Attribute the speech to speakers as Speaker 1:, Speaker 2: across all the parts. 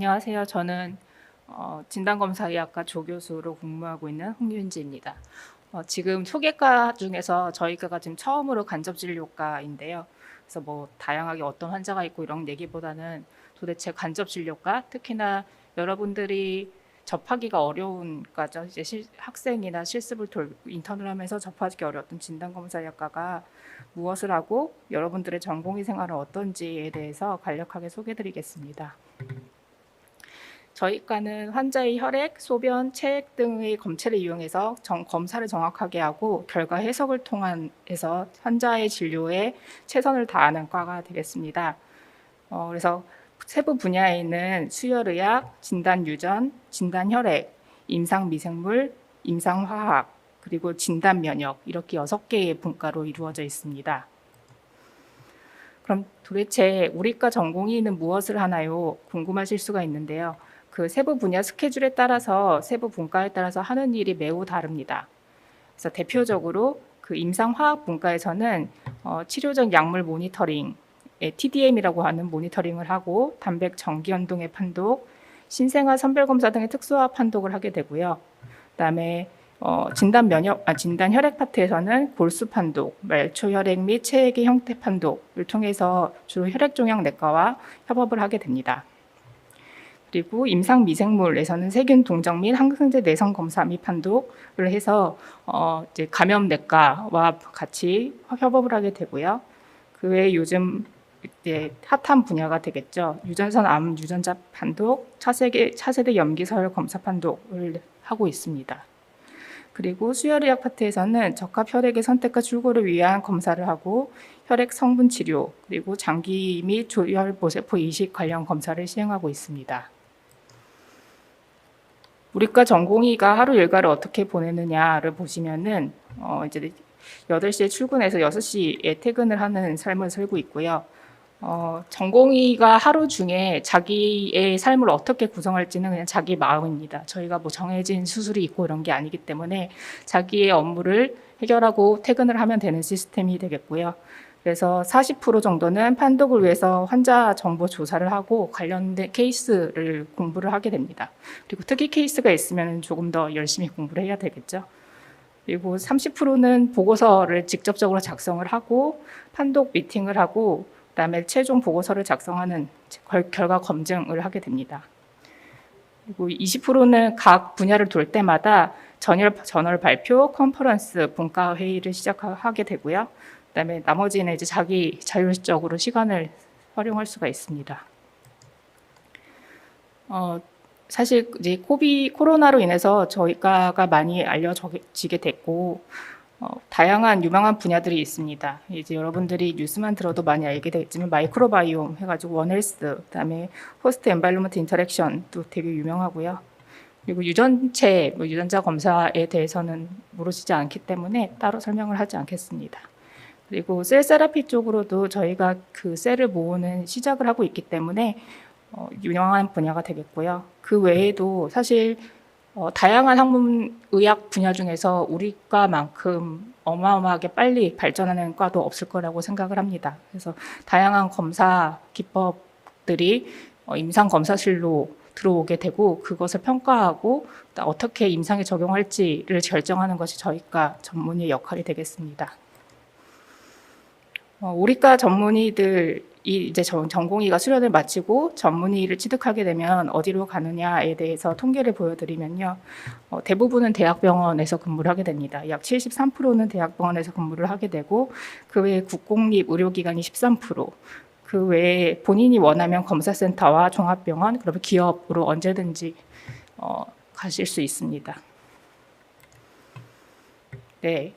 Speaker 1: 안녕하세요. 저는 어, 진단검사의학과 조교수로 근무하고 있는 홍윤지입니다. 어, 지금 소개과 중에서 저희과가 지금 처음으로 간접진료과인데요. 그래서 뭐 다양하게 어떤 환자가 있고 이런 얘기보다는 도대체 간접진료과 특히나 여러분들이 접하기가 어려운 과죠. 이제 실- 학생이나 실습을 돌 인턴을 하면서 접하기 어려웠던 진단검사의학과가 무엇을 하고 여러분들의 전공의 생활은 어떤지에 대해서 간략하게 소개드리겠습니다. 저희과는 환자의 혈액, 소변, 체액 등의 검체를 이용해서 정- 검사를 정확하게 하고 결과 해석을 통해서 환자의 진료에 최선을 다하는 과가 되겠습니다. 어, 그래서 세부 분야에 있는 수혈의학, 진단유전, 진단혈액, 임상미생물, 임상화학, 그리고 진단면역 이렇게 여섯 개의 분과로 이루어져 있습니다. 그럼 도대체 우리과 전공의는 무엇을 하나요? 궁금하실 수가 있는데요. 그 세부 분야 스케줄에 따라서 세부 분과에 따라서 하는 일이 매우 다릅니다. 그래서 대표적으로 그 임상화학 분과에서는 어, 치료적 약물 모니터링, 예, TDM이라고 하는 모니터링을 하고 단백 정기 연동의 판독, 신생아 선별 검사 등의 특수화 판독을 하게 되고요. 그다음에 어, 진단 면역, 아, 진단 혈액 파트에서는 골수 판독, 말초 혈액 및 체액의 형태 판독을 통해서 주로 혈액 종양 내과와 협업을 하게 됩니다. 그리고 임상 미생물에서는 세균 동정 및 항생제 내성 검사 및 판독을 해서 어, 이제 감염 내과와 같이 협업을 하게 되고요. 그 외에 요즘 이제 핫한 분야가 되겠죠. 유전선 암 유전자 판독, 차세대 차세대 염기서열 검사 판독을 하고 있습니다. 그리고 수혈의학 파트에서는 적합 혈액의 선택과 출고를 위한 검사를 하고 혈액 성분 치료 그리고 장기 및 조혈 보세포 이식 관련 검사를 시행하고 있습니다. 우리과 전공의가 하루 일과를 어떻게 보내느냐를 보시면은 어 이제 8시에 출근해서 6시에 퇴근을 하는 삶을 살고 있고요. 어, 전공의가 하루 중에 자기의 삶을 어떻게 구성할지는 그냥 자기 마음입니다. 저희가 뭐 정해진 수술이 있고 이런 게 아니기 때문에 자기의 업무를 해결하고 퇴근을 하면 되는 시스템이 되겠고요. 그래서 40% 정도는 판독을 위해서 환자 정보 조사를 하고 관련된 케이스를 공부를 하게 됩니다. 그리고 특이 케이스가 있으면 조금 더 열심히 공부를 해야 되겠죠. 그리고 30%는 보고서를 직접적으로 작성을 하고 판독 미팅을 하고 그다음에 최종 보고서를 작성하는 결- 결과 검증을 하게 됩니다. 그리고 20%는 각 분야를 돌 때마다 전열 전월 발표, 컨퍼런스, 분과 회의를 시작하게 되고요. 그다음에 나머지는 이제 자기 자율적으로 시간을 활용할 수가 있습니다. 어, 사실 이제 코비 코로나로 인해서 저희과가 많이 알려지게 됐고 어, 다양한 유명한 분야들이 있습니다. 이제 여러분들이 뉴스만 들어도 많이 알게 되겠지만 마이크로바이옴 해가지고 원헬스, 그다음에 호스트 엔바이러먼트 인터랙션도 되게 유명하고요. 그리고 유전체, 뭐 유전자 검사에 대해서는 모르시지 않기 때문에 따로 설명을 하지 않겠습니다. 그리고 셀 세라피 쪽으로도 저희가 그 셀을 모으는 시작을 하고 있기 때문에 어, 유명한 분야가 되겠고요. 그 외에도 사실 어, 다양한 학문 의학 분야 중에서 우리과만큼 어마어마하게 빨리 발전하는 과도 없을 거라고 생각을 합니다. 그래서 다양한 검사 기법들이 어, 임상 검사실로 들어오게 되고 그것을 평가하고 또 어떻게 임상에 적용할지를 결정하는 것이 저희과 전문의 역할이 되겠습니다. 어, 우리과 전문의들이 이제 전, 전공의가 수련을 마치고 전문의를 취득하게 되면 어디로 가느냐에 대해서 통계를 보여드리면요. 어, 대부분은 대학병원에서 근무를 하게 됩니다. 약 73%는 대학병원에서 근무를 하게 되고 그 외에 국공립 의료기관이 13%, 그 외에 본인이 원하면 검사센터와 종합병원, 그리고 기업으로 언제든지 어, 가실 수 있습니다. 네.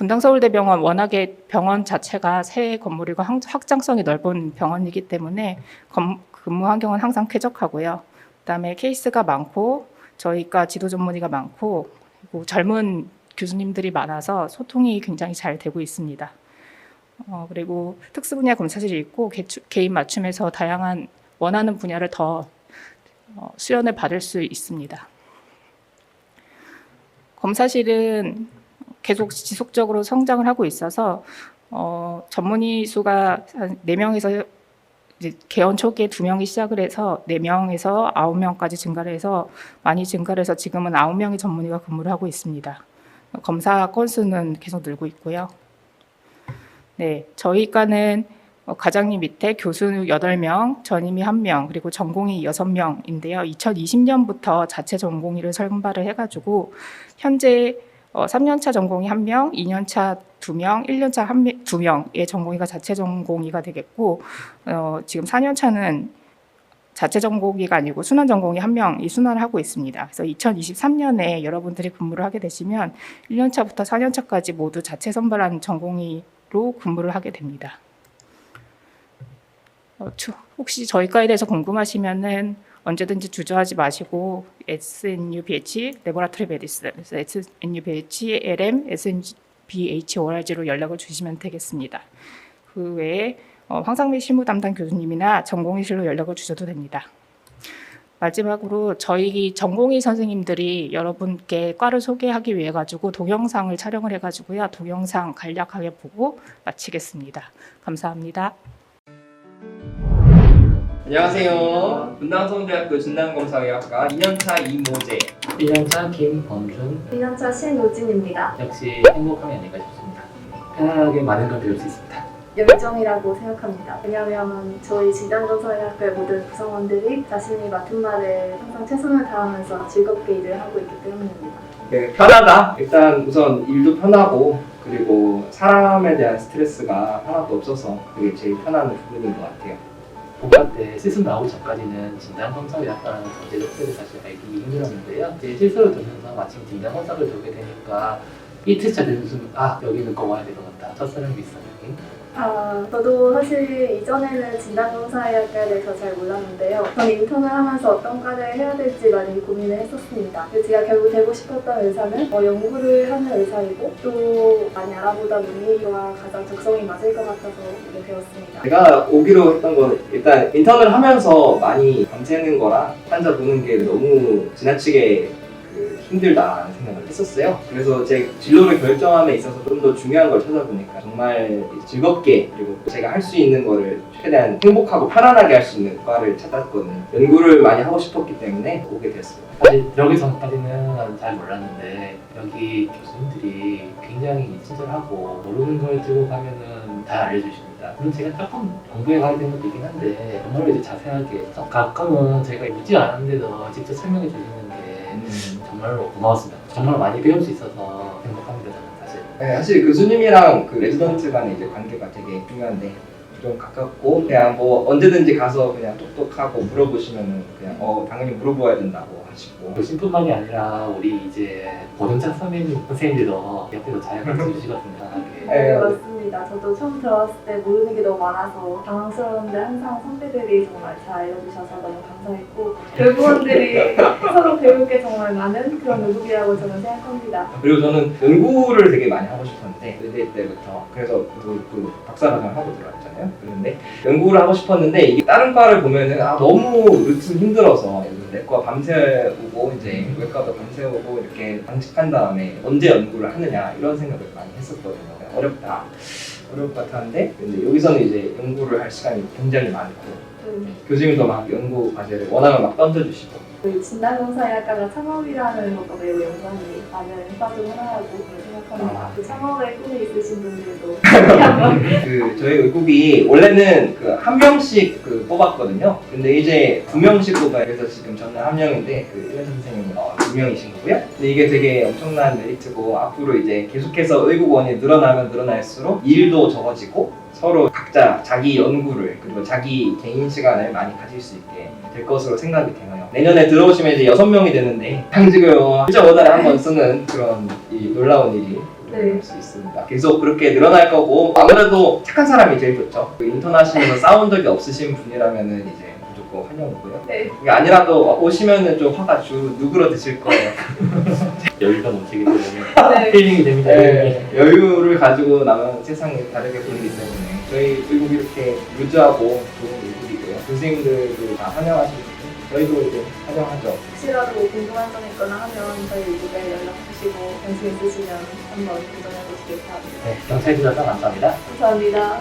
Speaker 1: 분당 서울대병원 워낙에 병원 자체가 새 건물이고 항- 확장성이 넓은 병원이기 때문에 검- 근무 환경은 항상 쾌적하고요. 그다음에 케이스가 많고 저희가 지도 전문의가 많고 그리고 젊은 교수님들이 많아서 소통이 굉장히 잘 되고 있습니다. 어, 그리고 특수 분야 검사실이 있고 개인 맞춤에서 다양한 원하는 분야를 더 어, 수련을 받을 수 있습니다. 검사실은 계속 지속적으로 성장을 하고 있어서 어, 전문의 수가 한 4명에서 이제 개원 초기에 두 명이 시작을 해서 네 명에서 아홉 명까지 증가를 해서 많이 증가를 해서 지금은 아홉 명의 전문의가 근무를 하고 있습니다. 검사 건수는 계속 늘고 있고요. 네, 저희 과는 어, 과장님 밑에 교수 8명, 전임이 1명, 그리고 전공의 6명인데요. 2020년부터 자체 전공의를 선발을 해가지고 현재 어, 3년차 전공의 1명, 2년차 2명, 1년차 1, 2명의 전공의가 자체 전공의가 되겠고 어, 지금 4년차는 자체 전공의가 아니고 순환 전공의 한 명이 순환을 하고 있습니다. 그래서 2023년에 여러분들이 근무를 하게 되시면 1년차부터 4년차까지 모두 자체 선발한 전공의로 근무를 하게 됩니다. 어, 추- 혹시 저희 과에 대해서 궁금하시면은 언제든지 주저하지 마시고 SNUBH 레보라토리 그래서 SNUBH LM SNBH ORG로 연락을 주시면 되겠습니다. 그 외에 어, 황상미 실무 담당 교수님이나 전공의실로 연락을 주셔도 됩니다. 마지막으로 저희 전공의 선생님들이 여러분께 과를 소개하기 위해 가지고 동영상을 촬영을 해 가지고요 동영상 간략하게 보고 마치겠습니다. 감사합니다.
Speaker 2: 안녕하세요. 분당서울대학교 진단검사의학과 2년차 이모재.
Speaker 3: 1년차 김범준
Speaker 4: 1년차 신우진입니다.
Speaker 3: 역시 행복함이 아닐까 싶습니다. 편안하게 많은 걸 배울 수 있습니다.
Speaker 4: 열정이라고 생각합니다. 왜냐하면 저희 진단검사의학과의 모든 구성원들이 자신이 맡은 말에 항상 최선을 다하면서 즐겁게 일을 하고 있기 때문입니다.
Speaker 2: 네, 편하다. 일단 우선 일도 편하고 그리고 사람에 대한 스트레스가 하나도 없어서 그게 제일 편한 부분인 것 같아요.
Speaker 3: 본과 때 실습 나오기 전까지는 진단 검사의 약간 전제 자체를 사실 알기 힘들었는데요. 이제 실습을 두면서 마침 진단 검사를 두게 되니까 이틀차 아 여기는 꼭 와야 될것 같다. 첫사랑이 있어요.
Speaker 4: 아, 저도 사실 이전에는 진단검사의학과에 대해서 잘 몰랐는데요. 전 인턴을 하면서 어떤 과를 해야 될지 많이 고민을 했었습니다. 제가 결국 되고 싶었던 의사는 어, 연구를 하는 의사이고 또 많이 알아보다 보니 이와 가장 적성이 맞을 것 같아서 오게 되었습니다.
Speaker 2: 제가 오기로 했던 건 일단 인턴을 하면서 많이 밤새는 거랑 환자 보는 게 너무 지나치게 그 힘들다는 생각을 했었어요. 그래서 제 진로를 결정함에 있어서 좀 더 중요한 걸 찾아보니까 정말 즐겁게 그리고 제가 할 수 있는 거를 최대한 행복하고 편안하게 할 수 있는 과를 찾았거든요. 연구를 많이 하고 싶었기 때문에 오게 됐어요.
Speaker 3: 사실 들어오기 전까지는 잘 몰랐는데 여기 교수님들이 굉장히 친절하고 모르는 걸 들고 가면은 다 알려주십니다. 물론 제가 조금 공부해 가야 되는 것도 있긴 한데 정말로 이제 자세하게 가끔은 제가 묻지 않았는데도 직접 설명해 주시는 게 정말로 고마웠습니다. 정말 많이 배울 수 있어서 행복합니다 저는 사실.
Speaker 2: 네, 사실 교수님이랑 그 레지던트 간의 이제 관계가 되게 중요한데 좀 가깝고 그냥 뭐 언제든지 가서 그냥 똑똑하고 물어보시면은 그냥 어 당연히 물어보아야 된다고 하시고
Speaker 3: 교수님뿐만이 아니라 우리 이제 고등차 선생님 선생님들도 옆에서 잘 가르쳐 주시거든요.
Speaker 4: 네, 맞습니다. 저도 처음 들어왔을 때 모르는 게 너무 많아서 당황스러운데 항상 선배들이 정말 잘 알려주셔서 너무 감사했고 연구원들이 서로 배울 게 정말 많은 그런 의국이라고 저는 생각합니다.
Speaker 2: 그리고 저는 연구를 되게 많이 하고 싶었는데 의대 때부터 그래서 그, 그 박사과정을 하고 들어왔잖아요. 그런데 연구를 하고 싶었는데 이게 다른 과를 보면은 아 너무 루틴 힘들어서 내과 밤새우고 이제 외과도 밤새우고 이렇게 방직한 다음에 언제 연구를 하느냐 이런 생각을 많이 했었거든요. 어렵다. 어려울 것 같았는데 근데 여기서는 이제 연구를 할 시간이 굉장히 많고
Speaker 4: 음,
Speaker 2: 교수님도 막 연구 과제를 원하면 막 던져주시고
Speaker 4: 저희 진단검사의학과가 창업이라는 것과 매우 연관이 많은 과중 하나라고 생각합니다.
Speaker 2: 아.
Speaker 4: 그 창업에 꿈이 있으신 분들도 한번
Speaker 2: 그 저희 의국이 원래는 그 한 명씩 그 뽑았거든요. 근데 이제 두 명씩 뽑아요. 그래서 지금 저는 한 명인데 그 1년 선생님은 어, 두 명이신 거고요. 근데 이게 되게 엄청난 메리트고 앞으로 이제 계속해서 의국원이 늘어나면 늘어날수록 일도 적어지고 서로 각자 자기 연구를 그리고 자기 개인 시간을 많이 가질 수 있게 될 것으로 생각이 되네요. 내년에 들어오시면 이제 여섯 명이 되는데 당직을 진짜 원달에 한 번 쓰는 그런 이 놀라운 일이
Speaker 4: 네.
Speaker 2: 할수 있습니다. 계속 그렇게 늘어날 거고 아무래도 착한 사람이 제일 좋죠. 그 인턴 하시면서 싸운 적이 없으신 분이라면은 이제 무조건 환영이고요.
Speaker 4: 네.
Speaker 2: 그게 아니라도 오시면은 좀 화가 주 누그러드실 거예요.
Speaker 3: 여유가 넘치기 때문에
Speaker 4: 네.
Speaker 3: 힐링이 됩니다.
Speaker 2: 네, 여유를 가지고 나면 세상이 다르게 보이기 때문에 저희 의국 이렇게 루즈하고 좋은 의국이고요. 교수님들도 다 환영하시고 저희도 이제 환영하죠.
Speaker 4: 혹시라도 궁금한 점 있거나 하면 저희 유튜브에 연락 주시고 관심 있으시면 한번 도전해 보시길 바랍니다.
Speaker 3: 네, 경찰 주셔서 감사합니다.
Speaker 4: 감사합니다.